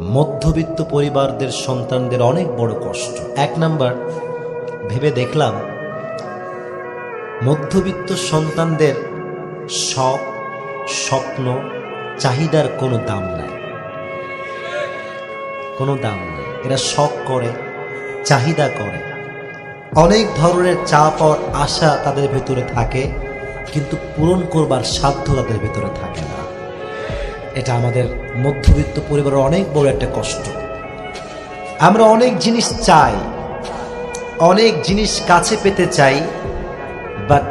মধ্যবিত্ত পরিবারদের সন্তানদের অনেক বড় কষ্ট। এক নাম্বার, ভেবে দেখলাম, মধ্যবিত্ত সন্তানদের শখ, স্বপ্ন, চাহিদার কোনো দাম নাই। কোনো দাম নেই। এরা শখ করে, চাহিদা করে। অনেক ধরনের চাপ আর আশা তাদের ভেতরে থাকে, কিন্তু পূরণ করবার সাধ্য তাদের ভেতরে থাকে না। এটা আমাদের মধ্যবিত্ত পরিবারের অনেক বড় একটা কষ্ট। আমরা অনেক জিনিস চাই, অনেক জিনিস কাছে পেতে চাই but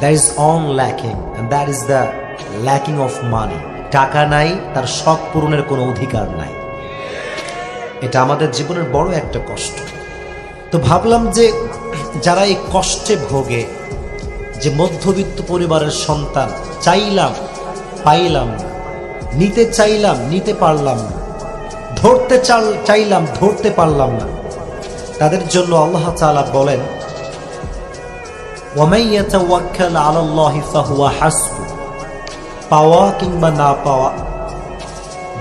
that is on lacking that is the lacking of money টাকা নাই, তার শখ পূরণের কোনো অধিকার নাই। এটা আমাদের জীবনের বড় একটা কষ্ট। তো ভাবলাম যে যারা এই কষ্টে ভোগে, যে মধ্যবিত্ত পরিবারের সন্তান, চাইলাম, পাইলাম না। নিতে চাইলাম, নিতে পারলাম না। ধরতে চাল, চাইলাম, ধরতে পারলাম না। তাদের জন্য আল্লাহ তাআলা বলেন পাওয়া কিংবা না পাওয়া,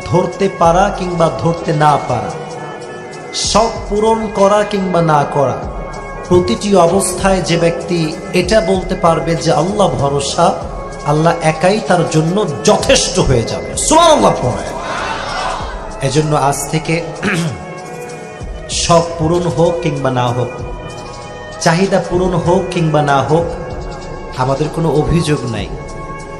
ধরতে পারা কিংবা ধরতে না পারা, সব পূরণ করা কিংবা না করা, প্রতিটি অবস্থায় যে ব্যক্তি এটা বলতে পারবে যে আল্লাহ ভরসা আল্লাহ একাই তার জন্য যথেষ্ট হয়ে যাবে। এজন্য আজ থেকে সব পূরণ হোক কিংবা না হোক, চাহিদা পূরণ হোক কিংবা না হোক, আমাদের কোনো অভিযোগ নাই।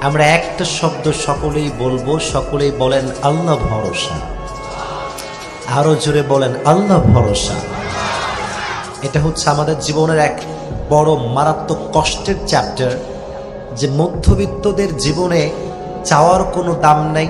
আমরা একটা শব্দ সকলেই বলব, সকলেই বলেন আল্লাহ ভরসা। আরও জোরে বলেন আল্লাহ ভরসা। এটা হচ্ছে আমাদের জীবনের এক বড় মারাত্মক কষ্টের চ্যাপ্টার। যে মধ্যবিত্তদের জীবনে চাওয়ার কোনো দাম নাই